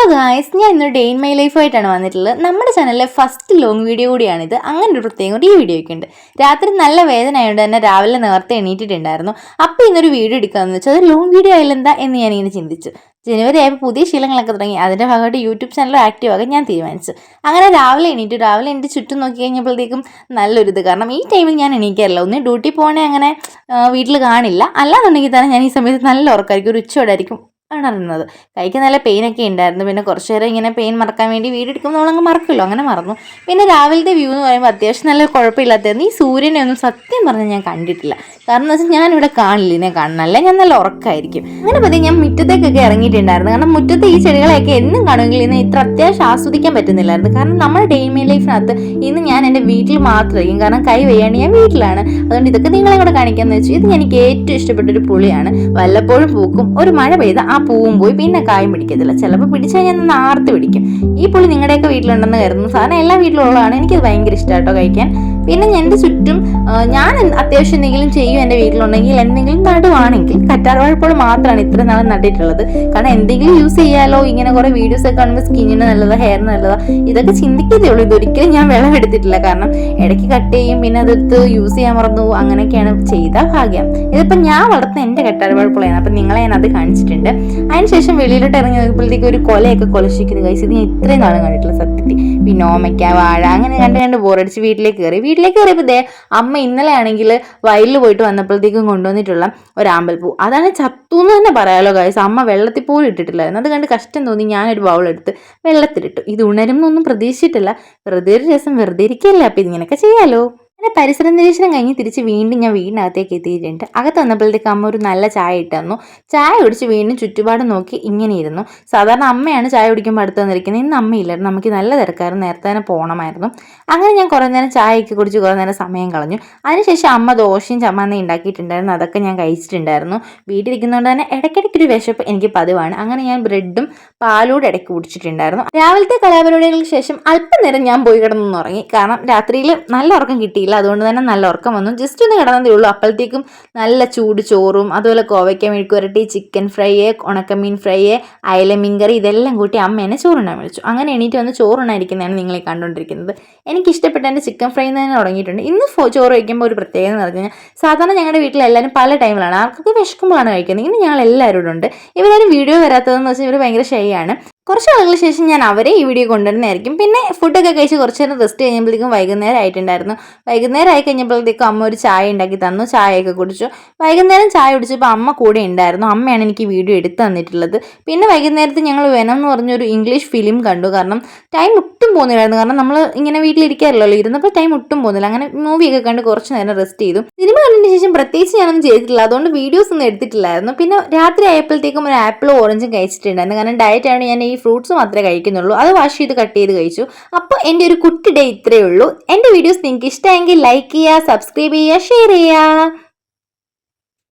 Hello guys ഞാൻ ഇന്ന് day in my ലൈഫായിട്ടാണ് വന്നിട്ടുള്ളത്. നമ്മുടെ ചാനലിലെ ഫസ്റ്റ് ലോങ് വീഡിയോ കൂടിയാണിത്. അങ്ങനെ ഒരു പ്രത്യേകം കൂടി ഈ വീഡിയോയ്ക്ക് ഉണ്ട്. രാത്രി നല്ല വേദന ആയതുകൊണ്ട് തന്നെ രാവിലെ നേരത്തെ എണീറ്റിട്ടുണ്ടായിരുന്നു. അപ്പോൾ ഇന്നൊരു വീഡിയോ എടുക്കാമെന്ന് വെച്ചാൽ അത് ലോങ് വീഡിയോ ആയാലെന്താ എന്ന് ഞാനിങ്ങനെ ചിന്തിച്ചു. ജനുവരി ആയപ്പോൾ പുതിയ ശീലങ്ങളൊക്കെ തുടങ്ങി. അതിന്റെ ഭാഗമായിട്ട് യൂട്യൂബ് ചാനൽ ആക്റ്റീവ് ആകാൻ ഞാൻ തീരുമാനിച്ചു. അങ്ങനെ രാവിലെ എണീറ്റു. രാവിലെ എന്റെ ചുറ്റും നോക്കി കഴിഞ്ഞപ്പോഴത്തേക്കും നല്ലൊരിത്. കാരണം ഈ ടൈമിൽ ഞാൻ എണീക്കാറില്ല. ഒന്ന് ഡ്യൂട്ടി പോകണേ അങ്ങനെ വീട്ടിൽ കാണില്ല. അല്ലാന്നുണ്ടെങ്കിൽ തന്നെ ഞാൻ ഈ സമയത്ത് നല്ല ഉറക്കമായിരിക്കും ഒരു ഉച്ചയോടായിരിക്കും ഉണർന്നത് കൈക്ക് നല്ല പെയിനൊക്കെ ഉണ്ടായിരുന്നു പിന്നെ കുറച്ച് നേരം ഇങ്ങനെ പെയിൻ മറക്കാൻ വേണ്ടി വീടെടുക്കുമ്പോൾ നമ്മളങ്ങ് മറക്കുമല്ലോ. അങ്ങനെ മറന്നു. പിന്നെ രാവിലത്തെ വ്യൂ എന്ന് പറയുമ്പോൾ അത്യാവശ്യം നല്ല കുഴപ്പമില്ലാത്തതായിരുന്നു. ഈ സൂര്യനെ ഒന്നും സത്യം പറഞ്ഞാൽ ഞാൻ കണ്ടിട്ടില്ല. കാരണം എന്ന് വെച്ചാൽ ഞാനിവിടെ കാണില്ല. ഇതിനെ കാണണമല്ല ഞാൻ നല്ല ഉറക്കമായിരിക്കും അങ്ങനെ പതി ഞാൻ മുറ്റത്തേക്കൊക്കെ ഇറങ്ങിയിട്ടുണ്ടായിരുന്നു. കാരണം മുറ്റത്തെ ഈ ചെടികളെയൊക്കെ എന്നും കാണുമെങ്കിൽ ഇന്ന് ഇത്ര അത്യാവശ്യം ആസ്വദിക്കാൻ പറ്റുന്നില്ലായിരുന്നു. കാരണം നമ്മുടെ ഡേ മൈ ലൈഫിനകത്ത് ഇന്ന് ഞാൻ എന്റെ വീട്ടിൽ മാത്രമായിരിക്കും. കാരണം കൈ വയ്യാണ്ട് ഞാൻ വീട്ടിലാണ്. അതുകൊണ്ട് ഇതൊക്കെ നിങ്ങളെ കൂടെ കാണിക്കാമെന്ന് വെച്ചു. ഇത് എനിക്ക് ഏറ്റവും ഇഷ്ടപ്പെട്ട ഒരു പുളിയാണ്. വല്ലപ്പോഴും പൂക്കും. ഒരു മഴ പെയ്ത ആ പൂവും പോയി പിന്നെ കായും പിടിക്കത്തില്ല. ചിലപ്പോൾ പിടിച്ചു ഞാൻ നാർത്ത് പിടിക്കും. ഈ പുളി നിങ്ങളുടെയൊക്കെ വീട്ടിലുണ്ടെന്ന് കരുതുന്നു. സാധനം എല്ലാ വീട്ടിലുള്ളതാണ് എനിക്കത് ഭയങ്കര ഇഷ്ടമാട്ടോ കഴിക്കാൻ. പിന്നെ എന്റെ ചുറ്റും ഞാൻ അത്യാവശ്യം എന്തെങ്കിലും ചെയ്യും എന്റെ വീട്ടിലുണ്ടെങ്കിൽ എന്തെങ്കിലും നടുവാണെങ്കിൽ കറ്റാർവാഴപ്പോൾ മാത്രമാണ് ഇത്ര നാൾ നട്ടിട്ടുള്ളത്. കാരണം എന്തെങ്കിലും യൂസ് ചെയ്യാലോ ഇങ്ങനെ കുറേ വീഡിയോസ് ഒക്കെ കാണുമ്പോൾ സ്കിന്നിന് നല്ലതാ ഹെയറിന് നല്ലതാ. ഇതൊക്കെ ചിന്തിക്കുന്നേ ഉള്ളൂ. ഇതൊരിക്കലും ഞാൻ വിളവെടുത്തിട്ടില്ല. കാരണം ഇടയ്ക്ക് കട്ട് ചെയ്യും പിന്നെ അതെടുത്ത് യൂസ് ചെയ്യാൻ മറന്നു അങ്ങനെയൊക്കെയാണ് ചെയ്ത ഭാഗ്യം. ഇതിപ്പോൾ ഞാൻ വളർത്തുന്ന എന്റെ കറ്റാർവാഴപ്പുളയാണ് അപ്പം നിങ്ങളെ ഞാൻ അത് കാണിച്ചിട്ടുണ്ട്. അതിനുശേഷം വെളിയിലോട്ട് ഇറങ്ങി നോക്കുമ്പോഴത്തേക്ക് ഒരു കൊലയൊക്കെ കൊലശിക്കുന്നു കഴിച്ച് ഇത് ഞാൻ ഇത്രയും നാളും കണ്ടിട്ടില്ല സത്യത്തിൽ. പിന്നെ ഓമയ്ക്ക വാഴ അങ്ങനെ കണ്ട് കണ്ട് ബോറടിച്ച് വീട്ടിലേക്ക് കയറി. വീട്ടിലേക്ക് കയറിയപ്പോൾ ദേ അമ്മ ഇന്നലെ ആണെങ്കിൽ വയലിൽ പോയിട്ട് വന്നപ്പോഴത്തേക്കും കൊണ്ടുവന്നിട്ടുള്ള ഒരു പൂ അതാണ് ചത്തു എന്ന് തന്നെ പറയാലോ കാര്യം അമ്മ വെള്ളത്തിൽ പോലും ഇട്ടിട്ടില്ലായിരുന്നു. അത് കണ്ട് കഷ്ടം തോന്നി ഞാനൊരു ബൗളെടുത്ത് വെള്ളത്തിലിട്ടു. ഇത് ഉണരുമെന്നൊന്നും പ്രതീക്ഷിച്ചിട്ടില്ല. വെറുതെ ഒരു രസം വെറുതെ ഇരിക്കല്ലേ അപ്പം ഇതിങ്ങനെയൊക്കെ ചെയ്യാലോ. അങ്ങനെ പരിസര നിരീക്ഷണം കഴിഞ്ഞ് തിരിച്ച് വീണ്ടും ഞാൻ വീടിനകത്തേക്ക് എത്തിയിട്ടുണ്ട്. അകത്ത് വന്നപ്പോഴത്തേക്ക് അമ്മ ഒരു നല്ല ചായ ഇട്ട് തന്നു. ചായ കുടിച്ച് വീണ്ടും ചുറ്റുപാട് നോക്കി ഇങ്ങനെ ഇരുന്നു. സാധാരണ അമ്മയാണ് ചായ കുടിക്കുമ്പോൾ അടുത്ത് വന്നിരിക്കുന്നത്. ഇന്ന് അമ്മയില്ലായിരുന്നു നമുക്ക് നല്ല തിരക്കായിരുന്നു. നേരത്തെ തന്നെ പോകണമായിരുന്നു അങ്ങനെ ഞാൻ കുറേ നേരം ചായയൊക്കെ കുടിച്ച് കുറേ നേരം സമയം കളഞ്ഞു. അതിനുശേഷം അമ്മ ദോശയും ചമ്മന്തി ഉണ്ടാക്കിയിട്ടുണ്ടായിരുന്നു. അതൊക്കെ ഞാൻ കഴിച്ചിട്ടുണ്ടായിരുന്നു. വീട്ടിലിരിക്കുന്നതുകൊണ്ട് തന്നെ ഇടയ്ക്കിടയ്ക്ക് ഒരു വിശപ്പ് എനിക്ക് പതിവാണ്. അങ്ങനെ ഞാൻ ബ്രെഡും പാലൂടെ ഇടയ്ക്ക് കുടിച്ചിട്ടുണ്ടായിരുന്നു. രാവിലത്തെ കലാപരിപാടികൾക്ക് ശേഷം അല്പനേരം ഞാൻ പോയി കിടന്നു ഉറങ്ങി. കാരണം രാത്രിയിൽ നല്ല ഉറക്കം കിട്ടിയില്ല. അതുകൊണ്ട് തന്നെ നല്ല ഉറക്കം വന്നു. ജസ്റ്റ് ഒന്ന് കിടന്നതേ ഉള്ളൂ. അപ്പോഴത്തേക്കും നല്ല ചൂട് ചോറും അതുപോലെ കോവയ്ക്ക മെഴുക്കുരട്ടി ചിക്കൻ ഫ്രൈ ഉണക്കമീൻ ഫ്രൈ അയലമീൻ കറി ഇതെല്ലാം കൂട്ടി അമ്മ എന്നെ ചോറുണ്ണാൻ വിളിച്ചു. അങ്ങനെ എണീറ്റ് വന്ന് ചോറുണ്ണായിരിക്കുന്നതാണ് നിങ്ങളെ കണ്ടുകൊണ്ടിരിക്കുന്നത്. എനിക്ക് ഇഷ്ടപ്പെട്ട എന്റെ ചിക്കൻ ഫ്രൈ തന്നെ തുടങ്ങിയിട്ടുണ്ട്. ഇന്ന് ചോറ് വയ്ക്കുമ്പോൾ ഒരു പ്രത്യേകത എന്ന് പറഞ്ഞു കഴിഞ്ഞാൽ സാധാരണ ഞങ്ങളുടെ വീട്ടിൽ എല്ലാവരും പല ടൈമിലാണ്. ആർക്കൊക്കെ വിശക്കുമ്പോഴാണ് കഴിക്കുന്നത്. ഇന്ന് ഞങ്ങൾ എല്ലാവരും ഇവിടെ ഉണ്ട്. ഇവരാരും വീഡിയോ വരാത്തതെന്ന് വെച്ചാൽ ഇവർ ഭയങ്കര ഷൈ ആണ് കുറച്ച് നാളുകൾ ശേഷം ഞാൻ അവരെ ഈ വീഡിയോ കൊണ്ടുവരുന്നതായിരിക്കും. പിന്നെ ഫുഡൊക്കെ കഴിച്ച് കുറച്ച് നേരം റെസ്റ്റ് കഴിഞ്ഞപ്പോഴത്തേക്കും വൈകുന്നേരം ആയിട്ടുണ്ടായിരുന്നു. വൈകുന്നേരം ആയി കഴിഞ്ഞപ്പോഴത്തേക്കും അമ്മ ഒരു ചായ ഉണ്ടാക്കി തന്നു. ചായയൊക്കെ കുടിച്ചു. വൈകുന്നേരം ചായ കുടിച്ചപ്പോൾ അമ്മ കൂടെ ഉണ്ടായിരുന്നു. അമ്മയാണ് എനിക്ക് വീഡിയോ എടുത്ത് തന്നിട്ടുള്ളത്. പിന്നെ വൈകുന്നേരത്ത് ഞങ്ങൾ വെനം എന്ന് പറഞ്ഞൊരു ഇംഗ്ലീഷ് ഫിലിം കണ്ടു. കാരണം ടൈം ഒട്ടും പോകുന്നില്ലായിരുന്നു. കാരണം നമ്മൾ ഇങ്ങനെ വീട്ടിലിരിക്കാറില്ലല്ലോ. ഇരുന്നപ്പോൾ ടൈം ഒട്ടും പോകുന്നില്ല. അങ്ങനെ മൂവിയൊക്കെ കണ്ട് കുറച്ച് നേരം റെസ്റ്റ് ചെയ്തു. സിനിമ കണ്ടതിന് ശേഷം പ്രത്യേകിച്ച് ഞാനൊന്നും ചെയ്തിട്ടില്ല. അതുകൊണ്ട് വീഡിയോസ് ഒന്നും എടുത്തിട്ടില്ലായിരുന്നു. പിന്നെ രാത്രി ആയപ്പോഴത്തേക്കും ഒരു ആപ്പിളും ഓറഞ്ചും കഴിച്ചിട്ടുണ്ടായിരുന്നു. കാരണം ഡയറ്റ് ആണ് ഞാൻ ഈ ഫ്രൂട്ട്സ് മാത്രമേ കഴിക്കുന്നുള്ളൂ. അത് വാഷ് ചെയ്ത് കട്ട് ചെയ്ത് കഴിച്ചു. അപ്പോൾ എന്റെ ഒരു കുട്ടി ഡേ ഇത്രയേ ഉള്ളൂ. എന്റെ വീഡിയോസ് നിങ്ങൾക്ക് ഇഷ്ടമെങ്കിൽ ലൈക്ക് ചെയ്യുക സബ്സ്ക്രൈബ് ചെയ്യുക ഷെയർ ചെയ്യുക.